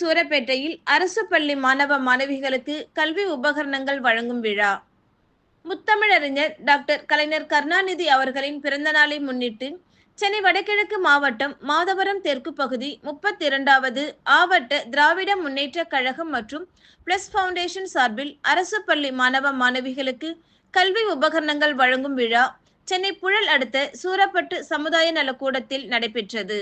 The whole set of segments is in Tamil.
சூரப்பேட்டையில் அரசு பள்ளி மாணவ மாணவிகளுக்கு கல்வி உபகரணங்கள் வழங்கும் விழா. முத்தமிழறிஞர் டாக்டர் கலைஞர் கருணாநிதி அவர்களின் பிறந்த நாளை முன்னிட்டு சென்னை வடகிழக்கு மாவட்டம் மாதவரம் தெற்கு பகுதி முப்பத்தி இரண்டாவது ஆவட்ட திராவிட முன்னேற்ற கழகம் மற்றும் பிளஸ் ஃபவுண்டேஷன் சார்பில் அரசு பள்ளி மாணவ மாணவிகளுக்கு கல்வி உபகரணங்கள் வழங்கும் விழா சென்னை புழல் அடுத்த சூரப்பட்டு சமுதாய நலக்கூடத்தில் நடைபெற்றது.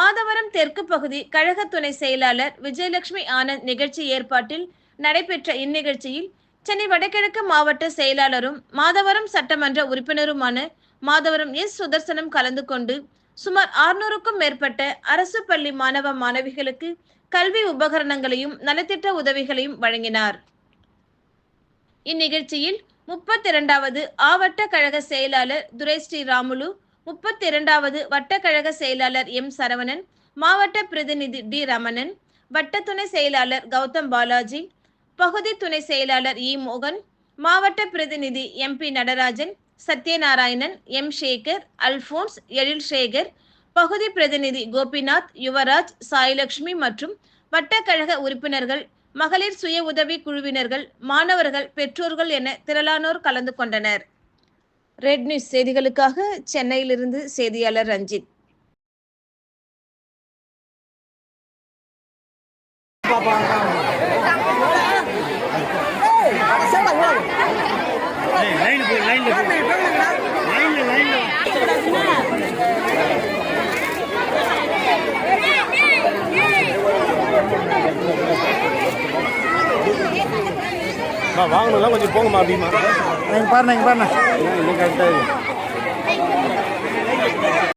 மாதவரம் தெற்கு பகுதி கழக துணை செயலாளர் விஜயலட்சுமி ஆனந்த் நிகழ்ச்சி ஏற்பாட்டில் நடைபெற்ற இந்நிகழ்ச்சியில் சென்னை வடகிழக்கு மாவட்ட செயலாளரும் மாதவரம் சட்டமன்ற உறுப்பினருமான மாதவரம் எஸ் சுதர்சனம் கலந்து கொண்டு சுமார் ஆறுநூறுக்கும் மேற்பட்ட அரசு பள்ளி மாணவ மாணவிகளுக்கு கல்வி உபகரணங்களையும் நலத்திட்ட உதவிகளையும் வழங்கினார். இந்நிகழ்ச்சியில் முப்பத்தி இரண்டாவது ஆவட்ட கழக செயலாளர் துரை ஸ்ரீ ராமுலு முப்பத்தி இரண்டாவது வட்டக்கழக செயலாளர் எம் சரவணன் மாவட்ட பிரதிநிதி டி ரமணன் வட்ட துணை செயலாளர் கௌதம் பாலாஜி பகுதி துணை செயலாளர் இ மோகன் மாவட்ட பிரதிநிதி M P Natarajan Sathyanarayanan M Sekar Alphonse Ezhil Sekar பகுதி பிரதிநிதி கோபிநாத் யுவராஜ் சாய்லட்சுமி மற்றும் வட்டக்கழக உறுப்பினர்கள் மகளிர் சுய உதவி குழுவினர்கள் மாணவர்கள் பெற்றோர்கள் என திரளானோர் கலந்து கொண்டனர். ரெட் நியூஸ் செய்திகளுக்காக சென்னையிலிருந்து செய்தியாளர் ரஞ்சித். லைன் வாங்கணும்லாம் கொஞ்சம் போங்கம்மா அப்படிமா இங்க பாருண்ணா இங்க பாருண்ணா. இன்னும் கரெக்டாக